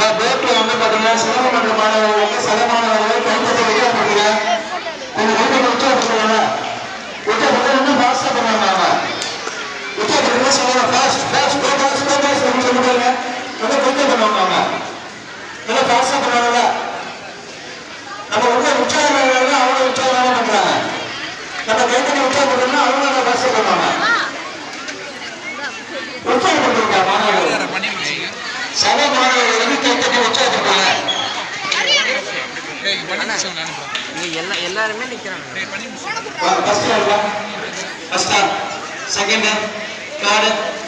போட்டு வந்து பார்த்தீங்கன்னா சிவக மன்ற மாணவர்களுக்கு சக மாணவர்கள் கைப்பற்ற வெளியே பண்ணுங்க கொஞ்சம் கைப்பற்ற உச்சப்படுத்துவாங்க உற்சாகப்படுத்த வந்து ஃபாஸ்ட்டாக பண்ணுவாங்க அவங்க. சொல்லுவாங்க fast fast go fast go fast அப்படின்னு சொல்லுவாங்க நல்லா கொஞ்சம் பண்ணுவாங்க அவங்க. நல்லா ஃபாஸ்ட்டாக பண்ணுவாங்கல்ல. நம்ம உள்ள உற்சாகம் அவங்க உற்சாகமாக பண்றாங்க. நம்ம கைத்தறி உற்சாகப்படுத்தணும்னா அவங்க நல்லா ஃபாஸ்டாக பண்ணுவாங்க. உற்சாகப்படுத்துங்க மாணவர்கள். சக எல்லா எல்லாருமே நிக்கிறாங்க. First first second third